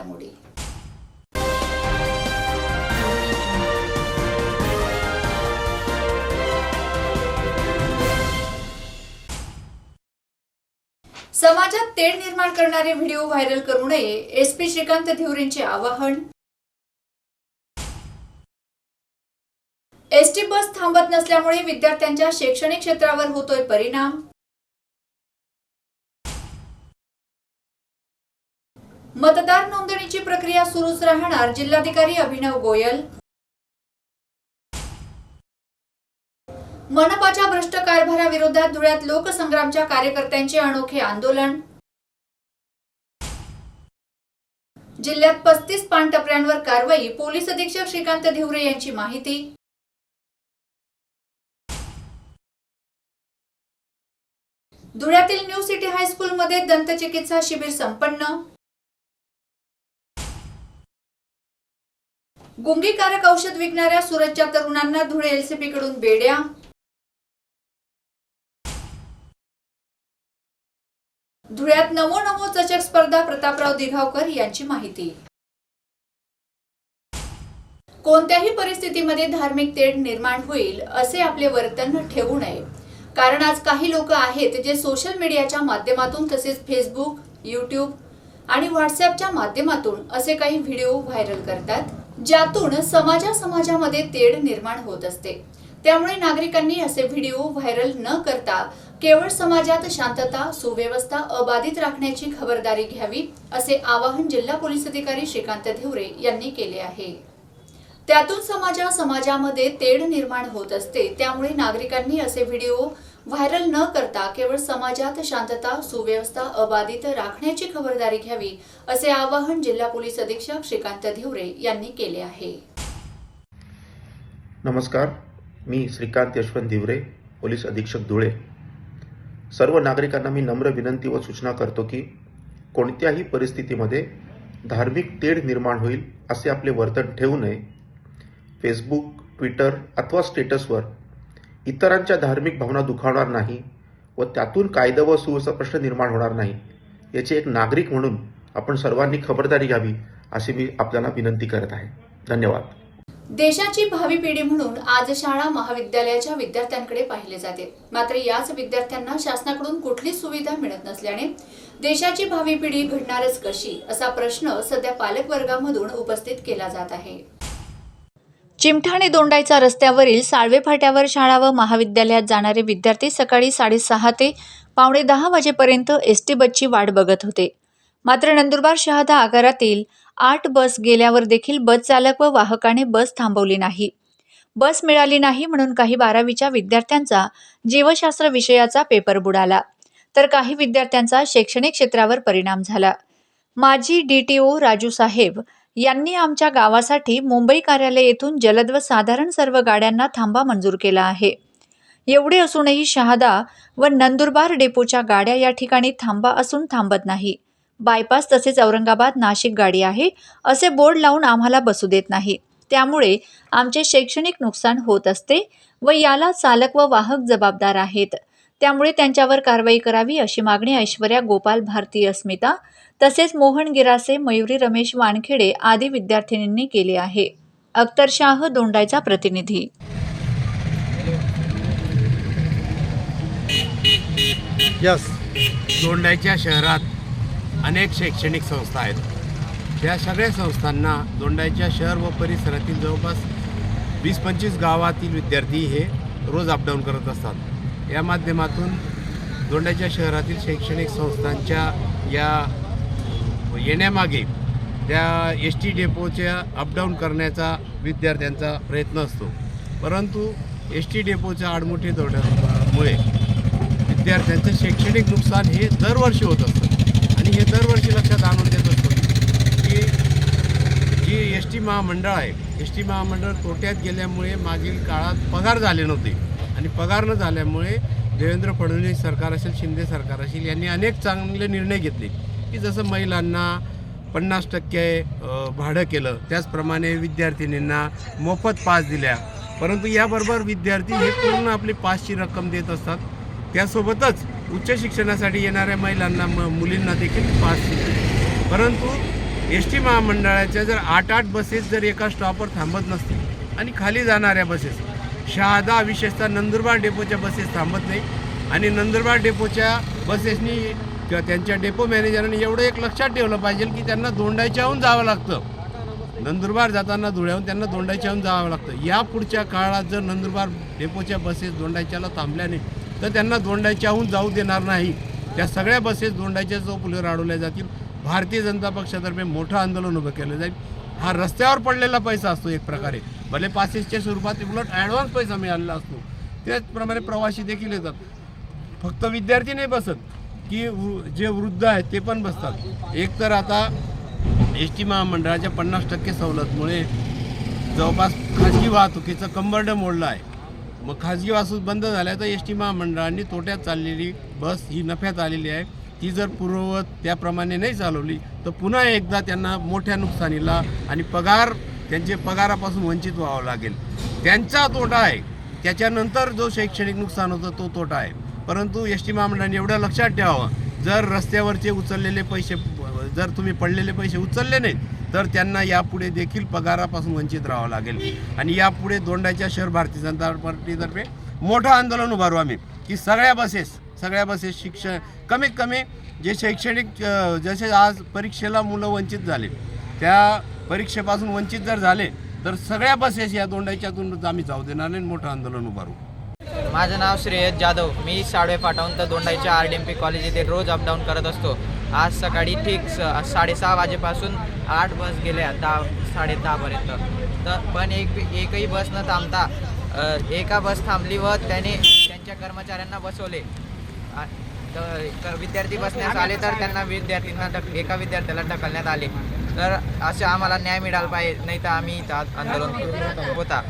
घडामोडी समाजात तेढ निर्माण करणारे व्हिडिओ व्हायरल करू नये एसपी श्रीकांत धिवरेंचे आवाहन. एसटी बस थांबत नसल्यामुळे विद्यार्थ्यांच्या शैक्षणिक क्षेत्रावर होतोय परिणाम. मतदार नोंदणीची प्रक्रिया सुरूच राहणार जिल्हाधिकारी अभिनव गोयल. मनपाच्या भ्रष्ट कारभाराविरोधात धुळ्यात लोकसंग्रामच्या कार्यकर्त्यांचे अनोखे आंदोलन. जिल्ह्यात पस्तीस पानटपऱ्यांवर कारवाई पोलीस अधीक्षक श्रीकांत धिवरे यांची माहिती. धुळ्यातील न्यू सिटी हायस्कूलमध्ये दंतचिकित्सा शिबिर संपन्न. गुंगीकारक औषध विकणाऱ्या सुरतच्या तरुणांना धुळे एलसीपी कडून बेड्या. धुळ्यात नमो नमो चषक स्पर्धा प्रतापराव दिघावकर यांची माहिती. कोणत्याही परिस्थितीमध्ये धार्मिक तेढ निर्माण होईल असे आपले वर्तन ठेवू नये. कारण आज काही लोक आहेत जे सोशल मीडियाच्या माध्यमातून तसेच फेसबुक युट्यूब आणि व्हॉट्सअपच्या माध्यमातून असे काही व्हिडिओ व्हायरल करतात. ज्यातून समाजा समाजामध्ये तेढ निर्माण होत असते. त्यामुळे नागरिकांनी असे व्हिडिओ व्हायरल न करता केवळ समाजात शांतता सुव्यवस्था अबाधित राखण्याची खबरदारी घ्यावी असे आवाहन जिल्हा पोलीस अधिकारी श्रीकांत धिवरे यांनी केले आहे. त्यातून समाजा समाजामध्ये तेढ निर्माण होत असते. त्यामुळे नागरिकांनी असे व्हिडिओ व्हायरल न करता केवळ समाजात शांतता सुव्यवस्था अबाधित राखण्याची खबरदारी घ्यावी असे आवाहन जिल्हा पोलीस अधीक्षक श्रीकांत धिवरे यांनी केले आहे. नमस्कार मी श्रीकांत यशवंत धिवरे पोलीस अधीक्षक धुळे. सर्व नागरिकांना मी नम्र विनंती व सूचना करतो की कोणत्याही परिस्थितीमध्ये धार्मिक तेढ निर्माण होईल असे आपले वर्तन ठेवू नये. फेसबुक ट्विटर अथवा स्टेटसवर इतरांच्या धार्मिक भावना दुखावणार नाही व त्यातून कायदा व सुव्यवस्था प्रश्न निर्माण होणार नाही याची एक नागरिक म्हणून आपण सर्वांनी खबरदारी घ्यावी अशी मी आपल्याला विनंती करत आहे. धन्यवाद. देशाची भावी पिढी म्हणून आज शाळा महाविद्यालयाच्या विद्यार्थ्यांकडे पाहिले जाते. मात्र याच विद्यार्थ्यांना शासनाकडून कुठलीच सुविधा मिळत नसल्याने देशाची भावी पिढी घडणारच कशी असा प्रश्न सध्या पालकवर्गामधून उपस्थित केला जात आहे. चिमठाणे दोंडाईचा रस्त्यावरील साळवे फाट्यावर शाळा व महाविद्यालयात जाणारे विद्यार्थी सकाळी साडेसहा ते पावणे दहा वाजेपर्यंत एस टी बसची वाट बघत होते. मात्र नंदुरबार शहादा आगारातील आठ बस गेल्यावर देखील बस चालक व वाहकाने बस थांबवली नाही. बस मिळाली नाही म्हणून काही बारावीच्या विद्यार्थ्यांचा जीवशास्त्र विषयाचा पेपर बुडाला. तर काही विद्यार्थ्यांचा शैक्षणिक क्षेत्रावर परिणाम झाला. माजी डी टी ओ राजू साहेब यांनी आमच्या गावासाठी मुंबई कार्यालय येथून जलद व साधारण सर्व गाड्यांना थांबा मंजूर केला आहे. एवढे असूनही शहादा व नंदुरबार डेपोच्या गाड्या या ठिकाणी थांबा असून थांबत नाही. बायपास तसेच औरंगाबाद नाशिक गाडी आहे असे बोर्ड लावून आम्हाला बसू देत नाही. त्यामुळे आमचे शैक्षणिक नुकसान होत असते व याला चालक व वाहक जबाबदार आहेत. त्यामुळे त्यांच्यावर कारवाई करावी अशी मागणी ऐश्वर्या गोपाल भारती अस्मिता तसेच मोहन गिरासे मयुरी रमेश वानखेडे आदी विद्यार्थिनींनी केली आहे. अख्तर शाह दोंडाईचा प्रतिनिधी. यस दोंडायच्या शहरात अनेक शैक्षणिक संस्था आहेत. या सगळ्या संस्थांना दोंडायच्या शहर व परिसरातील जवळपास वीस पंचवीस गावातील विद्यार्थी हे रोज अपडाऊन करत असतात. या माध्यमातून दोंडाईच्या शहरातील शैक्षणिक संस्थांच्या या येण्यामागे त्या एस टी डेपोच्या अपडाऊन करण्याचा विद्यार्थ्यांचा प्रयत्न असतो. परंतु एस टी डेपोच्या आडमुठी दौड्यामुळे विद्यार्थ्यांचं शैक्षणिक नुकसान हे दरवर्षी होत असतं. आणि हे दरवर्षी लक्षात आणून देत असतो की जी एस टी महामंडळ आहे एस टी महामंडळ तोट्यात गेल्यामुळे मागील काळात पगार झाले नव्हते. आणि पगार न झाल्यामुळे देवेंद्र फडणवीस सरकार असेल शिंदे सरकार असेल यांनी अनेक चांगले निर्णय घेतले. की जसं महिलांना पन्नास टक्के भाडं केलं त्याचप्रमाणे विद्यार्थिनींना मोफत पास दिल्या. परंतु याबरोबर विद्यार्थी हे पूर्ण आपली पासची रक्कम देत असतात. त्यासोबतच उच्च शिक्षणासाठी येणाऱ्या महिलांना म मुलींना देखील पास दिले. परंतु एस टी महामंडळाच्या जर आठ आठ बसेस जर एका स्टॉपवर थांबत नसतील आणि खाली जाणाऱ्या बसेस शहादा विशेषतः नंदुरबार डेपोच्या बसेस थांबत नाही. आणि नंदुरबार डेपोच्या बसेसनी किंवा त्यांच्या डेपो मॅनेजरांनी एवढं एक लक्षात ठेवलं पाहिजे की त्यांना दोंडाच्याहून जावं लागतं. नंदुरबार जाताना धुळ्याहून त्यांना दोंडाच्याहून जावं लागतं. या पुढच्या काळात जर नंदुरबार डेपोच्या बसेस दोंडाच्याला थांबल्या नाही तर त्यांना दोंडाच्याहून जाऊ देणार नाही. त्या सगळ्या बसेस दोंडाच्या चौफुलीवर अडवल्या जातील. भारतीय जनता पक्षातर्फे मोठं आंदोलन उभं केलं जाईल. हा रस्त्यावर पडलेला पैसा असतो एक प्रकारे. भले पासेसच्या स्वरूपात उलट ॲडव्हान्स पैसा मिळालेला असतो. त्याचप्रमाणे प्रवासी देखील येतात. फक्त विद्यार्थी नाही बसत की जे वृद्ध आहेत ते पण बसतात. एक तर आता एस टी महामंडळाच्या पन्नास टक्के सवलतमुळे जवळपास खाजगी वाहतुकीचं कंबरडं मोडलं आहे. मग खाजगी वाहतूक बंद झाल्या तर एस टी महामंडळाने तोट्यात चाललेली बस ही नफ्यात आलेली आहे. ती जर पूर्ववत त्याप्रमाणे नाही चालवली तर पुन्हा एकदा त्यांना मोठ्या नुकसानीला आणि पगार त्यांचे पगारापासून वंचित व्हावं लागेल. त्यांचा तोटा आहे. त्याच्यानंतर जो शैक्षणिक नुकसान होतं तो तोटा आहे. परंतु एस टी महामंडळाने एवढं लक्षात ठेवावं. जर रस्त्यावरचे उचललेले पैसे जर तुम्ही पडलेले पैसे उचलले नाहीत तर त्यांना यापुढे देखील पगारापासून वंचित राहावं लागेल. आणि यापुढे दोंडाच्या शहर भारतीय जनता पार्टीतर्फे मोठं आंदोलन उभारू आम्ही. की सगळ्या बसेस सगळ्या बसेस शिक्षण कमीत कमी जे शैक्षणिक जसे आज परीक्षेला मुलं वंचित झाले त्या परीक्षेपासून वंचित जर झाले तर सगळ्या बसेस या दोंडाच्यातून आम्ही जाऊ देणार नाही मोठं आंदोलन उभारू. माझं नाव श्रेयस जाधव. मी साडवे पाठवून तर दोंडाईच्या R D M P college येथे रोज अपडाऊन करत असतो. आज सकाळी ठीक स साडेसहा वाजेपासून आठ बस गेल्या दहा साडे दहापर्यंत तर पण एक एकही बस न थांबता एका बस थांबली व त्याने त्यांच्या कर्मचाऱ्यांना बसवले. तर विद्यार्थी बसण्यास आले तर त्यांना विद्यार्थ्यांना ढक एका विद्यार्थ्याला ढकलण्यात आले. तर असे आम्हाला न्याय मिळाला पाहिजे नाही तर आम्ही इथं आंदोलन होता.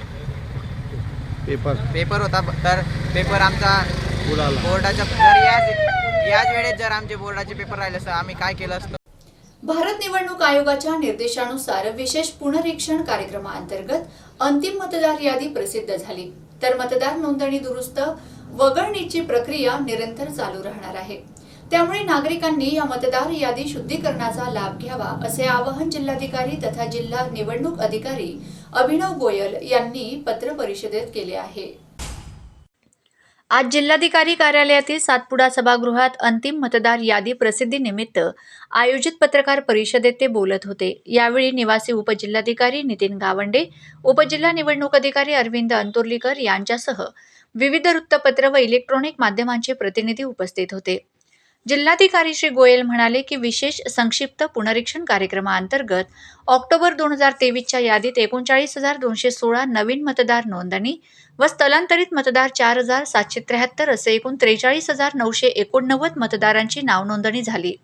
पेपर. पेपर होता तर पेपर आमचा बोर्डाच्या जर याच याच वेळेस जर आमचे बोर्डाचे पेपर राहिले असतं आम्ही काय केलं असतं? भारत निवडणूक आयोगाच्या निर्देशानुसार विशेष पुनरीक्षण कार्यक्रमाअंतर्गत अंतिम मतदार यादी प्रसिद्ध झाली. तर मतदार नोंदणी दुरुस्त वगळणीची प्रक्रिया निरंतर चालू राहणार आहे. त्यामुळे नागरिकांनी या मतदार यादी शुद्धीकरणाचा लाभ घ्यावा असे आवाहन जिल्हाधिकारी तथा जिल्हा निवडणूक अधिकारी अभिनव गोयल यांनी पत्र परिषदेत केले आहे. आज जिल्हाधिकारी कार्यालयातील सातपुडा सभागृहात अंतिम मतदार यादी प्रसिद्धीनिमित्त आयोजित पत्रकार परिषदेत ते बोलत होते. यावेळी निवासी उपजिल्हाधिकारी नितीन गावंडे उपजिल्हा निवडणूक अधिकारी अरविंद अंतुर्लीकर यांच्यासह विविध वृत्तपत्र व इलेक्ट्रॉनिक माध्यमांचे प्रतिनिधी उपस्थित होते. जिल्हाधिकारी श्री गोयल म्हणाले की विशेष संक्षिप्त पुनरीक्षण कार्यक्रमाअंतर्गत ऑक्टोबर दोन हजार तेवीसच्या यादीत एकोणचाळीस हजार दोनशे सोळा नवीन मतदार नोंदणी व स्थलांतरित मतदार चार हजार सातशे त्र्याहत्तर असे एकूण त्रेचाळीस हजार नऊशे एकोणनव्वद मतदारांची नाव नोंदणी झाली.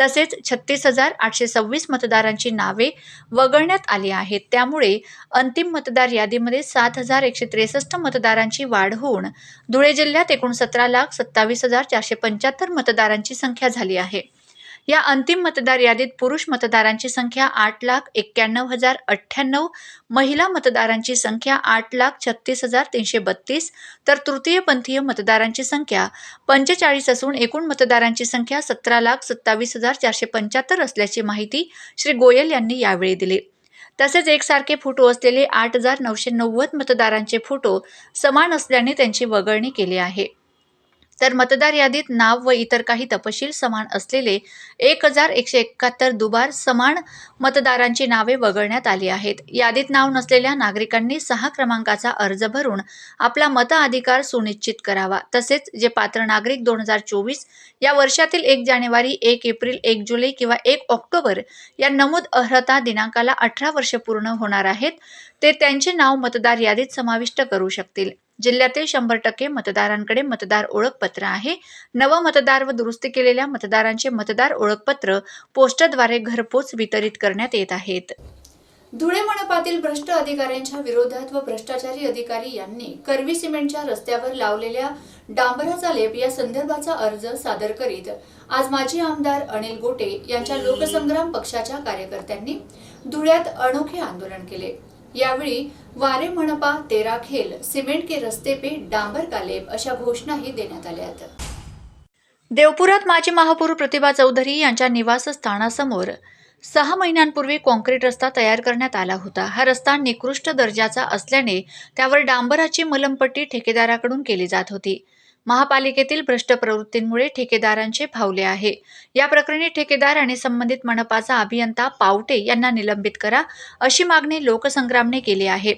तसेच छत्तीस हजार आठशे सव्वीस मतदारांची नावे वगळण्यात आली आहेत. त्यामुळे अंतिम मतदार यादीमध्ये सात हजार एकशे त्रेसष्ट मतदारांची वाढ होऊन धुळे जिल्ह्यात एकूण सतरा लाख सत्तावीस हजार चारशे पंच्याहत्तर मतदारांची संख्या झाली आहे. या अंतिम मतदार यादीत पुरुष मतदारांची संख्या आठ लाख एक्क्याण्णव हजार अठ्ठ्याण्णव महिला मतदारांची संख्या आठ लाख छत्तीस हजार तीनशे बत्तीस तर तृतीयपंथीय मतदारांची संख्या पंचेचाळीस असून एकूण मतदारांची संख्या सतरा लाख सत्तावीस हजार चारशे पंच्याहत्तर असल्याची माहिती श्री गोयल यांनी यावेळी दिली. तसेच एकसारखे फोटो असलेले आठ हजार नऊशे नव्वद मतदारांचे फोटो समान असल्याने त्यांची वगळणी केली आहे. तर मतदार यादीत नाव व इतर काही तपशील समान असलेले एक हजार एकशे एकाहत्तर दुबार समान मतदारांची नावे वगळण्यात आली आहेत. यादीत नाव नसलेल्या नागरिकांनी सहा क्रमांकाचा अर्ज भरून आपला मताधिकार सुनिश्चित करावा. तसेच जे पात्र नागरिक दोन हजार चोवीस या वर्षातील एक जानेवारी एक एप्रिल एक जुलै किंवा एक ऑक्टोबर या नमूद अर्हता दिनांकाला अठरा वर्ष पूर्ण होणार आहेत ते त्यांचे नाव मतदार यादीत समाविष्ट करू शकतील. जिल्ह्यातील शंभर टक्के मतदारांकडे मतदार ओळखपत्र आहे. नव मतदार व दुरुस्ती केलेल्या मतदारांचे मतदार ओळखपत्र पोस्टद्वारे घरपोच वितरित करण्यात येत आहेत. धुळे मनपातील भ्रष्ट अधिकाऱ्यांच्या विरोधात व भ्रष्टाचारी अधिकारी यांनी करवी सिमेंटच्या रस्त्यावर लावलेल्या डांबराचा लेप या संदर्भाचा अर्ज सादर करीत आज माजी आमदार अनिल गोटे यांच्या लोकसंग्राम पक्षाच्या कार्यकर्त्यांनी धुळ्यात अनोखे आंदोलन केले. यावेळी वारे मनपा तेरा खेल सिमेंट के रस्ते पे डांबर कालेब अशा घोषणाही देण्यात आल्या देवपुरात माजी महापौर प्रतिभा चौधरी यांच्या निवासस्थानासमोर सहा महिन्यांपूर्वी कॉन्क्रीट रस्ता तयार करण्यात आला होता. हा रस्ता निकृष्ट दर्जाचा असल्याने त्यावर डांबराची मलमपट्टी ठेकेदाराकडून केली जात होती. महापालिकेतील भ्रष्ट प्रवृत्तींमुळे ठेकेदारांचे फावले आहे. या प्रकरणी ठेकेदार आणि संबंधित मनपाचा अभियंता पावटे यांना निलंबित करा अशी मागणी लोकसंग्रामने केली आहे.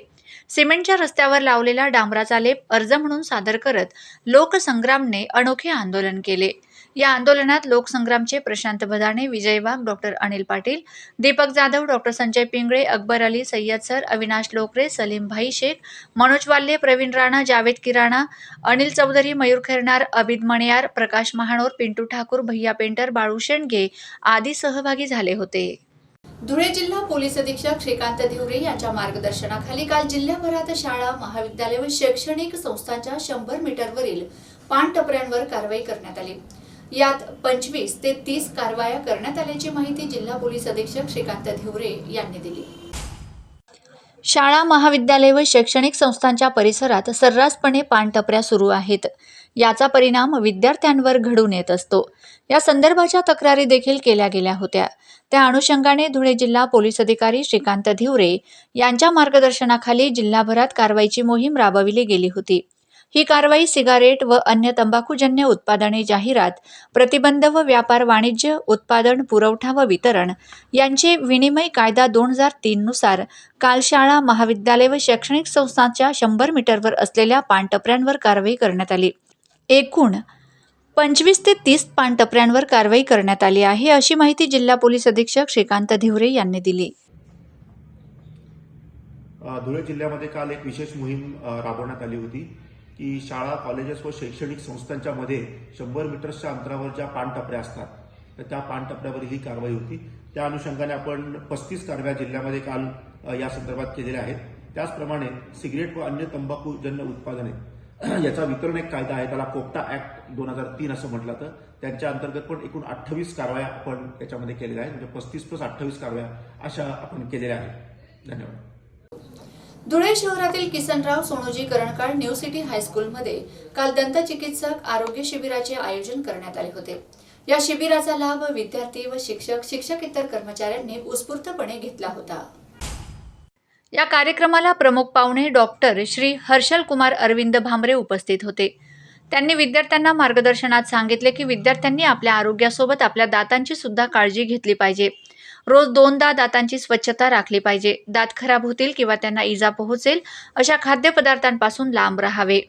सिमेंटच्या रस्त्यावर लावलेला डांबराचा लेप अर्ज म्हणून सादर करत लोकसंग्रामने अनोखे आंदोलन केले. या आंदोलनात लोकसंग्रामचे Prashant Bhadane Vijay Wagh doctor Anil Patil Deepak Jadhav doctor Sanjay Pingale Akbar Ali Sayyad sir Avinash Lokare Salim Bhai Shaikh Manoj वाल्ले Pravin Rana Javed किराणा अनिल चौधरी मयूर खैरनार अबिद मणियार प्रकाश महानोर पिंटू ठाकूर भैया पेंटर बाळू शेंडगे आदी सहभागी झाले होते. धुळे जिल्हा पोलीस अधीक्षक श्रीकांत धिवरे यांच्या मार्गदर्शनाखाली काल जिल्ह्याभरात शाळा महाविद्यालय व शैक्षणिक संस्थांच्या शंभर मीटरवरील पानटपऱ्यांवर कारवाई करण्यात आली. यात पंचवीस ते तीस कारवाया करण्यात आल्याची माहिती जिल्हा पोलीस अधीक्षक श्रीकांत धिवरे यांनी दिली. शाळा महाविद्यालय व शैक्षणिक संस्थांच्या परिसरात सर्रासपणे पानटपऱ्या सुरू आहेत. याचा परिणाम विद्यार्थ्यांवर घडून येत असतो. या संदर्भाच्या तक्रारी देखील केल्या गेल्या होत्या. त्या अनुषंगाने धुळे जिल्हा पोलीस अधिकारी श्रीकांत धिवरे यांच्या मार्गदर्शनाखाली जिल्हाभरात कारवाईची मोहीम राबविली गेली होती. ही कारवाई सिगारेट व अन्य तंबाखूजन्य उत्पादने जाहिरात प्रतिबंध व व्यापार वाणिज्य उत्पादन पुरवठा व वितरण यांचे विनिमय कायदा दोन हजार तीननुसार काल शाळा महाविद्यालय व शैक्षणिक संस्थांच्या शंभर मीटरवर असलेल्या पानटपऱ्यांवर कारवाई करण्यात आली. एकूण पंचवीस ते तीस पानटपऱ्यांवर कारवाई करण्यात आली आहे अशी माहिती जिल्हा पोलीस अधीक्षक श्रीकांत धिवरे यांनी दिली. धुळे जिल्ह्यामध्ये काल एक विशेष मोहीम राबवण्यात आली होती. की शाळा कॉलेजेस व शैक्षणिक संस्थांच्या मध्ये शंभर मीटर्सच्या अंतरावर ज्या पानटपऱ्या असतात तर त्या पानटपऱ्यावर ही कारवाई होती. त्या अनुषंगाने आपण पस्तीस कारवाया जिल्ह्यामध्ये काल या संदर्भात केलेल्या आहेत. त्याचप्रमाणे सिगरेट व अन्य तंबाखूजन्य उत्पादने याचा वितरण एक कायदा आहे त्याला कोपटा ऍक्ट दोन हजार तीन असं म्हटलं तर त्यांच्या अंतर्गत पण एकूण अठ्ठावीस कारवाया आपण त्याच्यामध्ये केलेल्या आहेत. म्हणजे पस्तीस प्लस अठ्ठावीस कारवाया अशा आपण केलेल्या आहेत. धन्यवाद. धुळे शहरातील किसनराव सोनोजी करणकाळ न्यू सिटी हायस्कूलमध्ये काल दंतचिकित्सक आरोग्य शिबिराचे आयोजन करण्यात आले होते. या शिबिराचा लाभ विद्यार्थी व शिक्षक शिक्षकेतर कर्मचाऱ्यांनी उत्स्फूर्तपणे घेतला होता. या कार्यक्रमाला प्रमुख पाहुणे डॉक्टर श्री हर्षल कुमार अरविंद भांबरे उपस्थित होते. त्यांनी विद्यार्थ्यांना मार्गदर्शनात सांगितले की विद्यार्थ्यांनी आपल्या आरोग्यासोबत आपल्या दातांची सुद्धा काळजी घेतली पाहिजे. रोज दोनदा दातांची स्वच्छता राखली पाहिजे. दात खराब होतील किंवा त्यांना इजा पोहोचेल अशा खाद्यपदार्थांपासून लांब राहावे.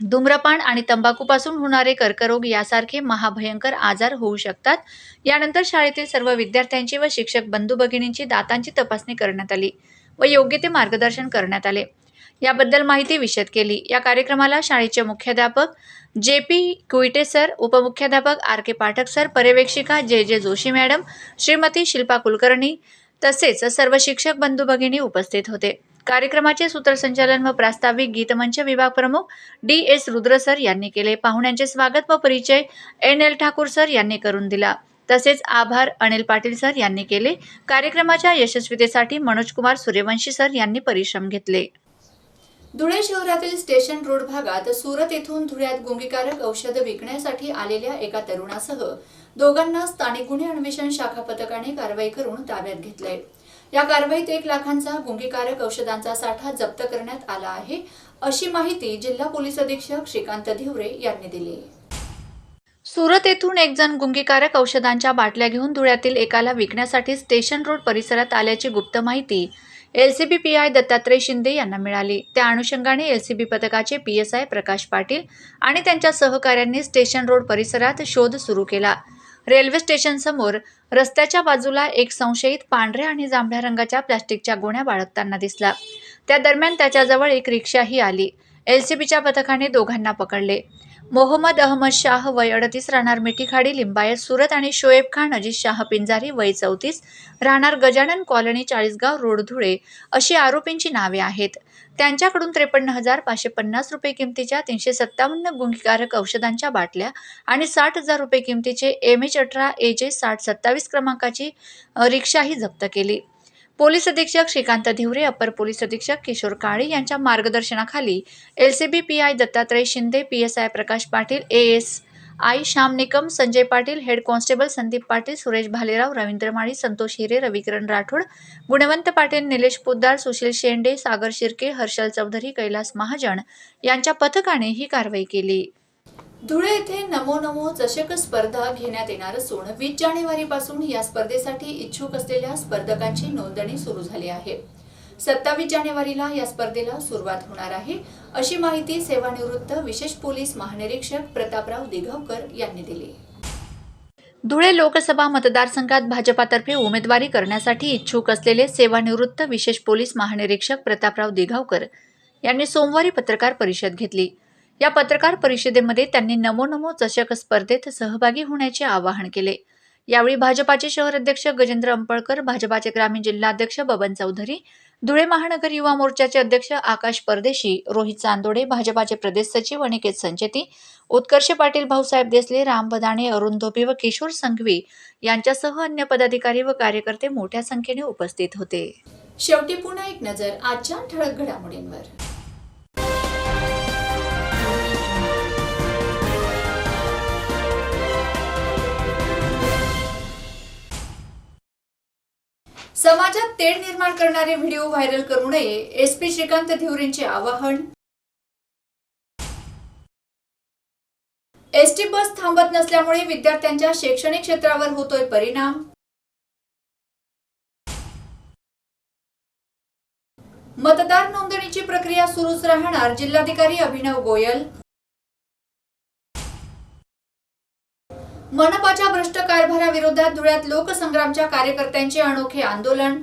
धूम्रपान आणि तंबाखूपासून होणारे कर्करोग यासारखे महाभयंकर आजार होऊ शकतात. यानंतर शाळेतील सर्व विद्यार्थ्यांची व शिक्षक बंधू भगिनींची दातांची तपासणी करण्यात आली व योग्य ते मार्गदर्शन करण्यात आले. याबद्दल माहिती विशद केली. या कार्यक्रमाला शाळेचे मुख्याध्यापक जे पी कुईटे सर उपमुख्याध्यापक R K Pathak sir पर्यवेक्षिका J J Joshi madam Shrimati Shilpa Kulkarni तसेच सर्व शिक्षक बंधू भगिनी उपस्थित होते. कार्यक्रमाचे सूत्रसंचालन व प्रास्ताविक गीतमंच विभाग प्रमुख डी एस रुद्र सर यांनी केले. पाहुण्यांचे स्वागत व परिचय एन एल ठाकूर सर यांनी करून दिला. तसेच आभार अनिल पाटील सर यांनी केले. कार्यक्रमाच्या यशस्वीतेसाठी मनोज कुमार सूर्यवंशी सर यांनी परिश्रम घेतले. धुळे शहरातील स्टेशन रोड भागात सुरत येथून धुळ्यात गुंगीकारक औषध विकण्यासाठी आलेल्या एका तरुणासह दोघांना स्थानिक गुन्हे अन्वेषण शाखा पथकाने कारवाई करून ताब्यात घेतलंय. या कारवाईत एक लाखांचा गुंगीकारक औषधांचा साठा जप्त करण्यात आला आहे अशी माहिती जिल्हा पोलीस अधीक्षक श्रीकांत धिवरे यांनी दिली. सुरत येथून एक जण गुंगीकारक औषधांच्या बाटल्या घेऊन धुळ्यातील एकाला विकण्यासाठी स्टेशन रोड परिसरात आल्याची गुप्त माहिती L C B P I Dattatray Shinde यांना मिळाली. त्या अनुषंगाने एल सी बी पथकाचे P S I Prakash Patil आणि त्यांच्या सहकाऱ्यांनी स्टेशन रोड परिसरात शोध सुरू केला. रेल्वे स्टेशनसमोर रस्त्याच्या बाजूला एक संशयित पांढऱ्या आणि जांभळ्या रंगाच्या प्लास्टिकच्या गोण्या बाळगताना दिसला. त्या दरम्यान त्याच्याजवळ एक रिक्षाही आली. एल सी बीच्या पथकाने दोघांना पकडले. मोहम्मद अहमद शाह वय अडतीस राहणार मिठीखाडी लिंबायत सुरत आणि शोएब खान अजित शाह पिंजारी वय चौतीस राहणार गजानन कॉलनी चाळीसगाव रोड धुळे अशी आरोपींची नावे आहेत. त्यांच्याकडून त्रेपन्न हजार पाचशे पन्नास रुपये किमतीच्या तीनशे सत्तावन्न गुंगीकारक औषधांच्या बाटल्या आणि साठ हजार रुपये किमतीचे एम एच अठरा ए जे साठ सत्तावीस क्रमांकाची रिक्षाही जप्त केली. पोलीस अधीक्षक श्रीकांत धिवरे अपर पोलीस अधीक्षक किशोर काळे यांच्या मार्गदर्शनाखाली L C B P I Dattatray Shinde P S I Prakash Patil A S I Shyam Nikam Sanjay Patil head constable Sandeep Patil Suresh Bhalerao Ravindra Mali Santosh Hire Ravikiran Rathod Gunwant Patil Nilesh Poddar Sushil Shende Sagar Shirke Harshal Chaudhari Kailas Mahajan यांच्या पथकाने ही कारवाई केली. धुळे येथे नमो नमो चषक स्पर्धा घेण्यात येणार असून वीस जानेवारी पासून या स्पर्धेसाठी इच्छुक असलेल्या स्पर्धकांची नोंदणी सुरू झाली आहे. सत्तावीस जानेवारीला या स्पर्धेला सुरुवात होणार आहे अशी माहिती सेवानिवृत्त विशेष पोलीस महानिरीक्षक प्रतापराव दिघावकर यांनी दिली. धुळे लोकसभा मतदारसंघात भाजपातर्फे उमेदवारी करण्यासाठी इच्छुक असलेले सेवानिवृत्त विशेष पोलीस महानिरीक्षक प्रतापराव दिघावकर यांनी सोमवारी पत्रकार परिषद घेतली. या पत्रकार परिषदेमध्ये त्यांनी नमो नमो चषक स्पर्धेत सहभागी होण्याचे आवाहन केले. यावेळी भाजपाचे शहर अध्यक्ष गजेंद्र अंपळकर भाजपाचे ग्रामीण जिल्हाध्यक्ष बबन चौधरी धुळे महानगर युवा मोर्चाचे अध्यक्ष आकाश परदेशी रोहित चांदोडे भाजपाचे प्रदेश सचिव अनिकेत संचेती उत्कर्ष पाटील भाऊसाहेब देसले राम बदाणे अरुण धोपी व किशोर संघवी यांच्यासह अन्य पदाधिकारी व कार्यकर्ते मोठ्या संख्येने उपस्थित होते. शेवटी पुन्हा एक नजर आजच्या ठळक घडामोडींवर. समाजात तेढ निर्माण करणारे व्हिडिओ व्हायरल करू नये. एसपी श्रीकांत धिवरेंचे आवाहन. एसटी बस थांबत नसल्यामुळे विद्यार्थ्यांच्या शैक्षणिक क्षेत्रावर होतोय परिणाम. मतदार नोंदणीची प्रक्रिया सुरूच राहणार जिल्हाधिकारी अभिनव गोयल. मनपाच्या भ्रष्ट कारभाराविरोधात धुळ्यात लोकसंग्रामच्या कार्यकर्त्यांचे अनोखे आंदोलन.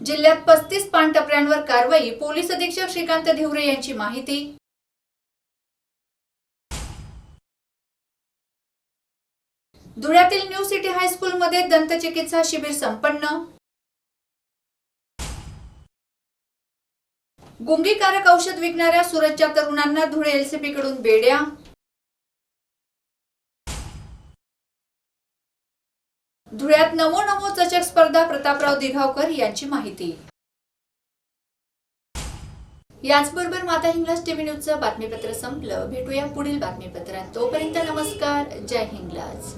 जिल्ह्यात पस्तीस पानटपऱ्यांवर कारवाई पोलीस अधीक्षक श्रीकांत धिवरे यांची माहिती. धुळ्यातील न्यू सिटी हायस्कूलमध्ये दंतचिकित्सा शिबिर संपन्न. गुंगीकारक औषध विकणाऱ्या सुरतच्या तरुणांना धुळे एलसीपी कडून बेड्या. धुळ्यात नमो नमो चषक स्पर्धा प्रतापराव दिघावकर यांची माहिती. याचबरोबर माता हिंगलाज टीव्ही न्यूजचं बातमीपत्र संपलं. भेटूया पुढील बातमीपत्रात. तोपर्यंत नमस्कार. जय हिंगलाज.